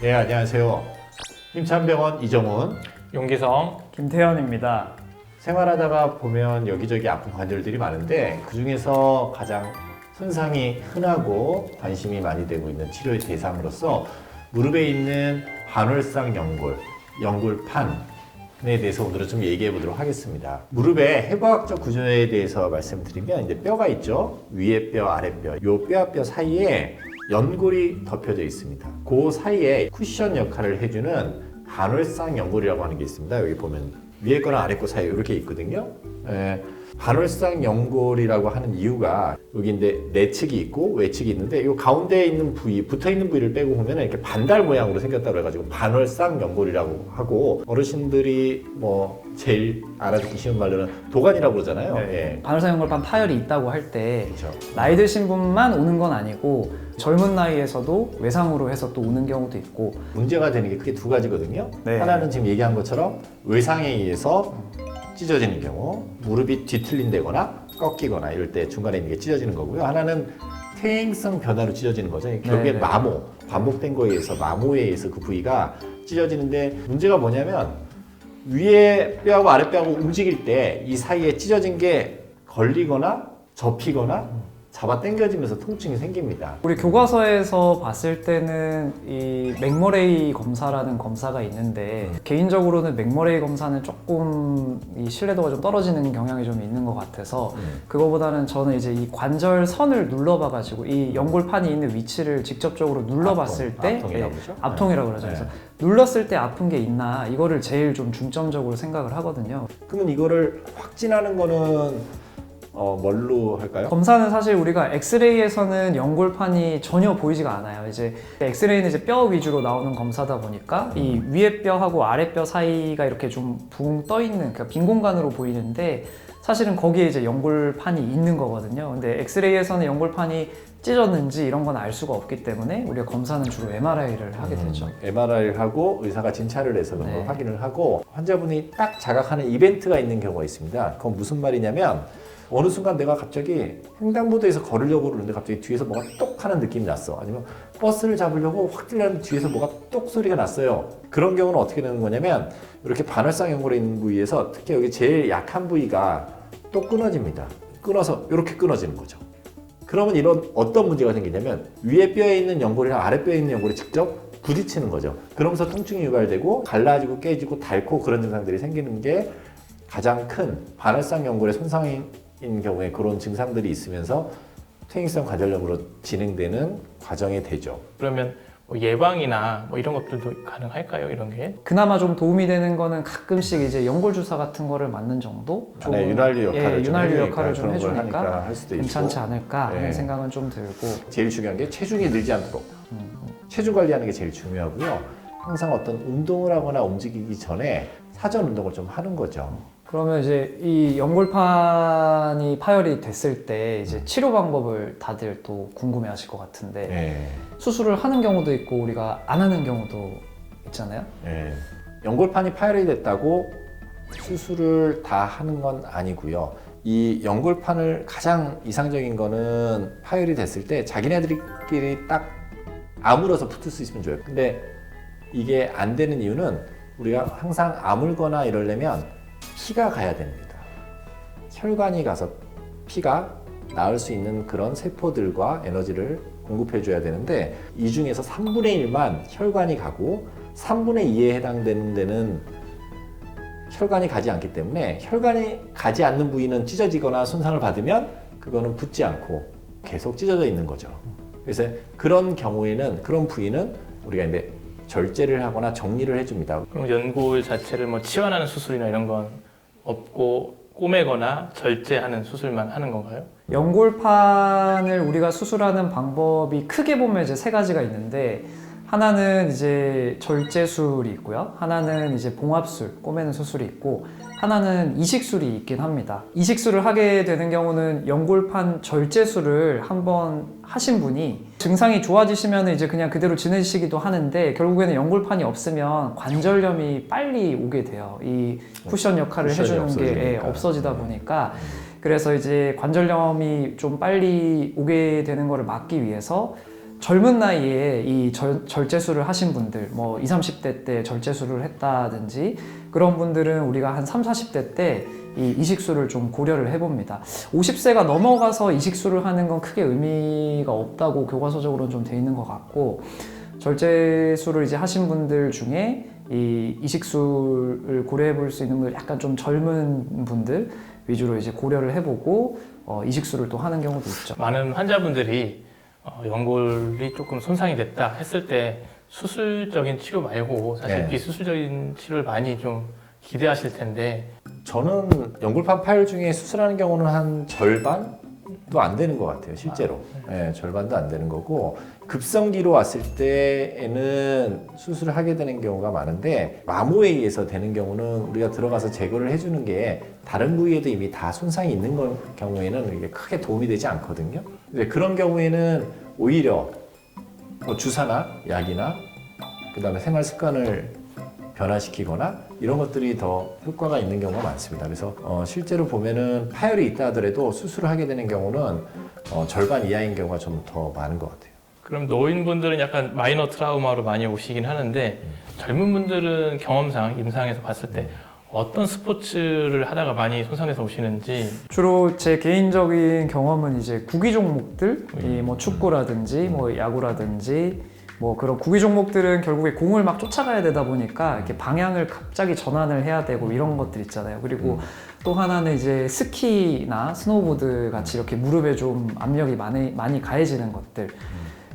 네, 안녕하세요. 힘찬병원 이정훈. 용기성 김태현입니다. 생활하다가 보면 여기저기 아픈 관절들이 많은데 그 중에서 가장 손상이 흔하고 관심이 많이 되고 있는 치료의 대상으로서 무릎에 있는 반월상 연골, 연골판 에 대해서 오늘은 좀 얘기해 보도록 하겠습니다. 무릎의 해부학적 구조에 대해서 말씀드리면 이제 뼈가 있죠. 위에 뼈, 아래 뼈. 요 뼈와 뼈 사이에 연골이 덮여져 있습니다. 그 사이에 쿠션 역할을 해주는 반월상 연골이라고 하는 게 있습니다. 여기 보면 위에 거랑 아래 거 사이에 이렇게 있거든요. 예, 반월상 연골이라고 하는 이유가 여기 이제 내측이 있고 외측이 있는데 이 가운데에 있는 부위, 붙어 있는 부위를 빼고 보면 이렇게 반달 모양으로 생겼다고 해가지고 반월상 연골이라고 하고 어르신들이 뭐 제일 알아듣기 쉬운 말로는 도관이라고 그러잖아요. 예. 반월상 연골판 파열이 있다고 할 때 그렇죠. 나이 드신 분만 오는 건 아니고 젊은 나이에서도 외상으로 해서 또 오는 경우도 있고 문제가 되는 게 크게 두 가지거든요. 네. 하나는 지금 얘기한 것처럼 외상에 의해서 찢어지는 경우, 무릎이 뒤틀린다거나 꺾이거나 이럴 때 중간에 있는 게 찢어지는 거고요. 하나는 퇴행성 변화로 찢어지는 거죠. 결국에 네. 마모, 반복된 거에 의해서 마모에 의해서 그 부위가 찢어지는데 문제가 뭐냐면 위에 뼈하고 아래 뼈하고 움직일 때 이 사이에 찢어진 게 걸리거나 접히거나 잡아 당겨지면서 통증이 생깁니다. 우리 교과서에서 봤을 때는 이 맥머레이 검사라는 검사가 있는데 개인적으로는 맥머레이 검사는 조금 이 신뢰도가 좀 떨어지는 경향이 좀 있는 것 같아서 음. 그거보다는 저는 이제 이 관절 선을 눌러봐가지고 이 연골판이 있는 위치를 직접적으로 눌러봤을 앞통, 때 앞통이라고 예, 그러죠? 앞통이라고 그러죠. 네. 그래서 눌렀을 때 아픈 게 있나 이거를 제일 좀 중점적으로 생각을 하거든요. 그러면 이거를 확진하는 거는 어, 뭘로 할까요? 검사는 사실 우리가 엑스레이에서는 연골판이 전혀 보이지가 않아요. 이제 엑스레이는 이제 뼈 위주로 나오는 검사다 보니까 이 위에 뼈하고 아래 뼈 사이가 이렇게 좀 붕 떠 있는 그러니까 빈 공간으로 보이는데 사실은 거기에 이제 연골판이 있는 거거든요. 근데 엑스레이에서는 연골판이 찢어졌는지 이런 건 알 수가 없기 때문에 우리가 검사는 주로 MRI를 하게 되죠. MRI를 하고 의사가 진찰을 해서 그런 걸 네. 확인을 하고 환자분이 딱 자각하는 이벤트가 있는 경우가 있습니다. 그건 무슨 말이냐면 어느 순간 내가 갑자기 횡단보도에서 걸으려고 그러는데 갑자기 뒤에서 뭐가 똑 하는 느낌이 났어. 아니면 버스를 잡으려고 확 뛰려는 뒤에서 뭐가 똑 소리가 났어요. 그런 경우는 어떻게 되는 거냐면 이렇게 반월상 연골에 있는 부위에서 특히 여기 제일 약한 부위가 또 끊어집니다. 끊어서 이렇게 끊어지는 거죠. 그러면 이런 어떤 문제가 생기냐면 위에 뼈에 있는 연골이랑 아래 뼈에 있는 연골이 직접 부딪히는 거죠. 그러면서 통증이 유발되고 갈라지고 깨지고 닳고 그런 증상들이 생기는 게 가장 큰 반월상 연골의 손상인 경우에 그런 증상들이 있으면서 퇴행성 관절염으로 진행되는 과정이 되죠. 그러면 뭐 예방이나 뭐 이런 것들도 가능할까요? 이런 게 그나마 좀 도움이 되는 거는 가끔씩 이제 연골 주사 같은 거를 맞는 정도. 좀, 안에 윤활유 역할을 예, 좀 윤활유 해주니까 역할을 좀 그런 걸 해주니까 할 수도 괜찮지 있고 않을까 하는 네. 생각은 좀 들고 제일 중요한 게 체중이 늘지 않도록 체중 관리하는 게 제일 중요하고요. 항상 어떤 운동을 하거나 움직이기 전에 사전 운동을 좀 하는 거죠. 그러면 이제 이 연골판이 파열이 됐을 때 이제 치료 방법을 다들 또 궁금해 하실 것 같은데 네. 수술을 하는 경우도 있고 우리가 안 하는 경우도 있잖아요. 예. 연골판이 파열이 됐다고 수술을 다 하는 건 아니고요. 이 연골판을 가장 이상적인 거는 파열이 됐을 때 자기네들끼리 딱 아물어서 붙을 수 있으면 좋아요. 근데 이게 안 되는 이유는 우리가 항상 아물거나 이러려면 피가 가야 됩니다. 혈관이 가서 피가 나을 수 있는 그런 세포들과 에너지를 공급해 줘야 되는데 이 중에서 3분의 1만 혈관이 가고 3분의 2에 해당되는 데는 혈관이 가지 않기 때문에 혈관이 가지 않는 부위는 찢어지거나 손상을 받으면 그거는 붙지 않고 계속 찢어져 있는 거죠. 그래서 그런 경우에는 그런 부위는 우리가 이제 절제를 하거나 정리를 해줍니다. 그럼 연골 자체를 뭐 치환하는 수술이나 이런 건 없고 꼬매거나 절제하는 수술만 하는 건가요? 연골판을 우리가 수술하는 방법이 크게 보면 이제 세 가지가 있는데 하나는 이제 절제술이 있고요. 하나는 이제 봉합술, 꼬매는 수술이 있고 하나는 이식술이 있긴 합니다. 이식술을 하게 되는 경우는 연골판 절제술을 한번 하신 분이 증상이 좋아지시면 이제 그냥 그대로 지내시기도 하는데 결국에는 연골판이 없으면 관절염이 빨리 오게 돼요. 이 쿠션 역할을 해주는 게 예, 없어지니까. 없어지다 보니까 그래서 이제 관절염이 좀 빨리 오게 되는 거를 막기 위해서 젊은 나이에 이 절, 절제술을 하신 분들, 뭐 20, 30대 때 절제술을 했다든지 그런 분들은 우리가 한 3, 40대 때 이 이식술을 좀 고려를 해봅니다. 50세가 넘어가서 이식술을 하는 건 크게 의미가 없다고 교과서적으로는 좀 돼 있는 것 같고 절제술을 이제 하신 분들 중에 이 이식술을 고려해 볼 수 있는 분들 약간 좀 젊은 분들 위주로 이제 고려를 해보고 어, 이식술을 또 하는 경우도 있죠. 많은 환자분들이 어, 연골이 조금 손상이 됐다 했을 때 수술적인 치료 말고 사실 네. 비수술적인 치료를 많이 좀 기대하실 텐데 저는 연골판 파열 중에 수술하는 경우는 한 절반 도안 되는 것 같아요, 실제로. 예, 절반도 안 되는 거고 급성기로 왔을 때에는 수술을 하게 되는 경우가 많은데 마모에 의해서 되는 경우는 우리가 들어가서 제거를 해주는 게 다른 부위에도 이미 다 손상이 있는 건 경우에는 이게 크게 도움이 되지 않거든요. 근데 그런 경우에는 오히려 뭐 주사나 약이나 그 다음에 생활 습관을 변화시키거나 이런 것들이 더 효과가 있는 경우가 많습니다. 그래서 어, 실제로 보면은 파열이 있다 하더라도 수술을 하게 되는 경우는 어, 절반 이하인 경우가 좀 더 많은 것 같아요. 그럼 노인분들은 약간 마이너 트라우마로 많이 오시긴 하는데 젊은 분들은 경험상 임상에서 봤을 때 어떤 스포츠를 하다가 많이 손상돼서 오시는지. 주로 제 개인적인 경험은 이제 구기 종목들, 이뭐 축구라든지 뭐 야구라든지 뭐 그런 구기 종목들은 결국에 공을 막 쫓아가야 되다 보니까 이렇게 방향을 갑자기 전환을 해야 되고 이런 것들 있잖아요. 그리고 또 하나는 이제 스키나 스노보드 같이 이렇게 무릎에 좀 압력이 많이 많이 가해지는 것들.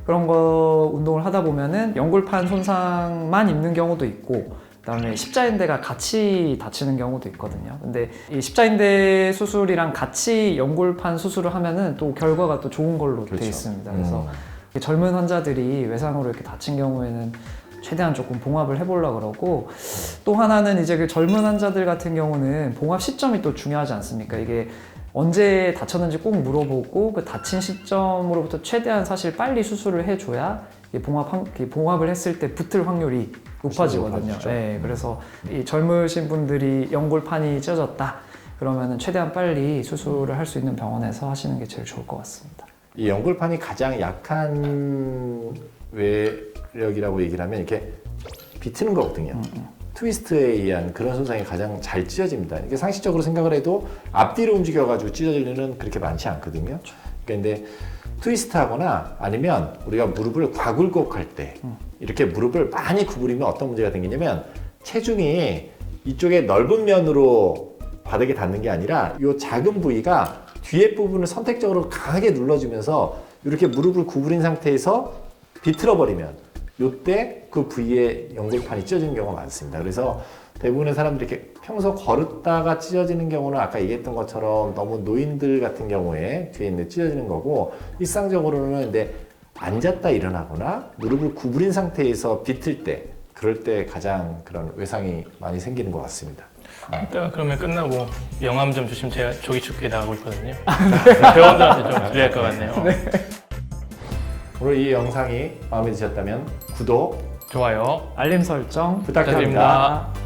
그런 거 운동을 하다 보면은 연골판 손상만 입는 경우도 있고 그다음에 십자인대가 같이 다치는 경우도 있거든요. 근데 이 십자인대 수술이랑 같이 연골판 수술을 하면은 또 결과가 또 좋은 걸로 그렇죠. 돼 있습니다. 그래서 음. 젊은 환자들이 외상으로 이렇게 다친 경우에는 최대한 조금 봉합을 해보려고 그러고 또 하나는 이제 그 젊은 환자들 같은 경우는 봉합 시점이 또 중요하지 않습니까? 이게 언제 다쳤는지 꼭 물어보고 그 다친 시점으로부터 최대한 사실 빨리 수술을 해줘야 이 봉합 봉합을 했을 때 붙을 확률이 높아지거든요. 높아지죠. 네, 그래서 이 젊으신 분들이 연골판이 찢어졌다 그러면은 최대한 빨리 수술을 할 수 있는 병원에서 하시는 게 제일 좋을 것 같습니다. 이 연골판이 가장 약한 외력이라고 얘기를 하면 이렇게 비트는 거거든요. 트위스트에 의한 그런 손상이 가장 잘 찢어집니다. 이게 상식적으로 생각을 해도 앞뒤로 움직여가지고 찢어질 일은 그렇게 많지 않거든요. 그런데 트위스트 하거나 아니면 우리가 무릎을 과굴곡 할 때 이렇게 무릎을 많이 구부리면 어떤 문제가 생기냐면 체중이 이쪽에 넓은 면으로 바닥에 닿는 게 아니라 이 작은 부위가 뒤에 부분을 선택적으로 강하게 눌러주면서 이렇게 무릎을 구부린 상태에서 비틀어 버리면 이때 그 부위에 연골판이 찢어지는 경우가 많습니다. 그래서 대부분의 사람들이 이렇게 평소 걸었다가 찢어지는 경우는 아까 얘기했던 것처럼 너무 노인들 같은 경우에 뒤에 있는 찢어지는 거고 일상적으로는 근데 앉았다 일어나거나 무릎을 구부린 상태에서 비틀 때 그럴 때 가장 그런 외상이 많이 생기는 것 같습니다. 이따가 그러면 끝나고 명함 좀 주시면 제가 조기 축구에 나가고 있거든요. 회원들한테 좀 드려야 할 것 같네요. 오늘 이 영상이 마음에 드셨다면 구독 좋아요. 알림 설정 부탁드립니다. 부탁드립니다.